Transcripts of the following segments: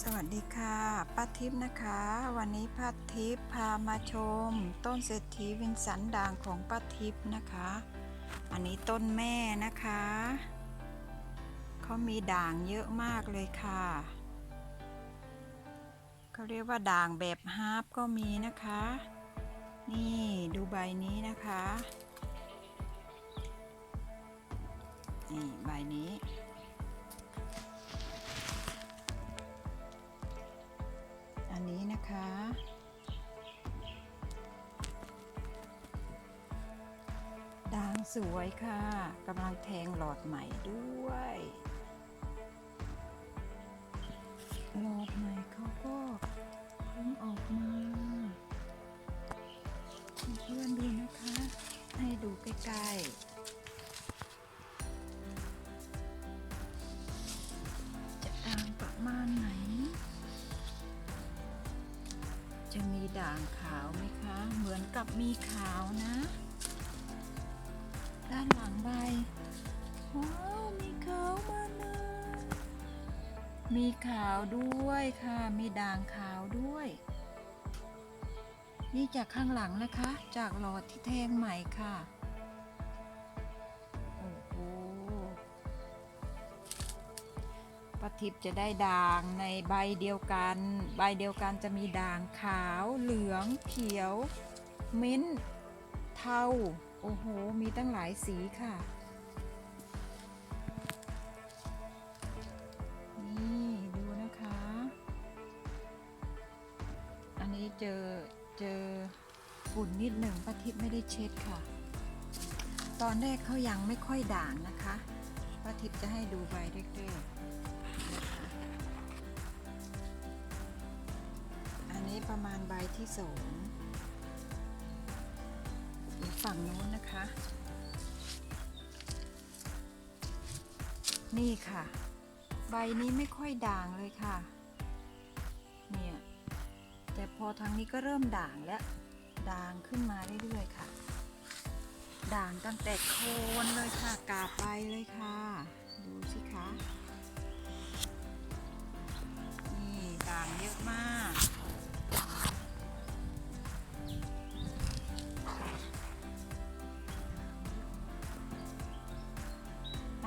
สวัสดีค่ะป้าทิพย์นะคะ วันนี้ป้าทิพย์พามาชม ต้นเศรษฐีวินสันด่างของป้าทิพย์นะคะ อันนี้ต้นแม่นะคะเขามีด่างเยอะมากเลยค่ะเขาเรียกว่าด่างแบบฮาร์ปก็มีนะคะ นี่ดูใบนี้นะคะนี่ใบนี้ อันนี้นะคะ ด่างสวยค่ะกำลังแทงหลอดใหม่ด้วย จะมีด่างขาวไหมคะ เหมือนกับมีขาวนะ ด้านหลังใบ ว้าว มีขาวมานะมีขาวด้วยค่ะ มีด่างขาวด้วย นี่จากข้างหลังนะคะ จากหลอดที่แทงใหม่ค่ะ ป้าทิพย์จะได้ด่างในใบเดียวกัน ใบเดียวกันจะมีด่างขาว เหลือง เขียว มิ้นท์เทา โอ้โห มีตั้งหลายสีค่ะ นี่ดูนะคะ อันนี้เจอเจอฝุ่นนิดหนึ่งป้าทิพย์ไม่ได้เช็ดค่ะ ตอนแรกเขายังไม่ค่อยด่างนะคะป้าทิพย์จะให้ดูใบเล็กๆ ประมาณใบที่สองฝั่งโน้นนะคะ นี่ค่ะ ใบนี้ไม่ค่อยด่างเลยค่ะ เนี่ย แต่พอทางนี้ก็เริ่มด่างแล้ว ด่างขึ้นมาเรื่อยๆค่ะ ด่างตั้งแต่โคนเลยค่ะ กาบใบเลยค่ะ ดูสิคะ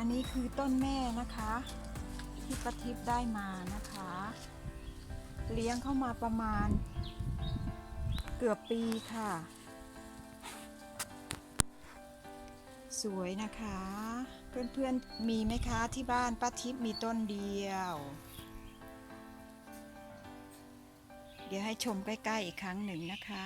นนี้คือต้นแม่นะคะ ที่ประทิพย์ได้มานะคะ เลี้ยงเข้ามาประมาณ เกือบปีค่ะ สวยนะคะ เพื่อนๆมีไหมคะที่บ้านป้าทิพย์มีต้นเดียว เดี๋ยวให้ชมใกล้ๆอีกครั้งหนึ่งนะคะ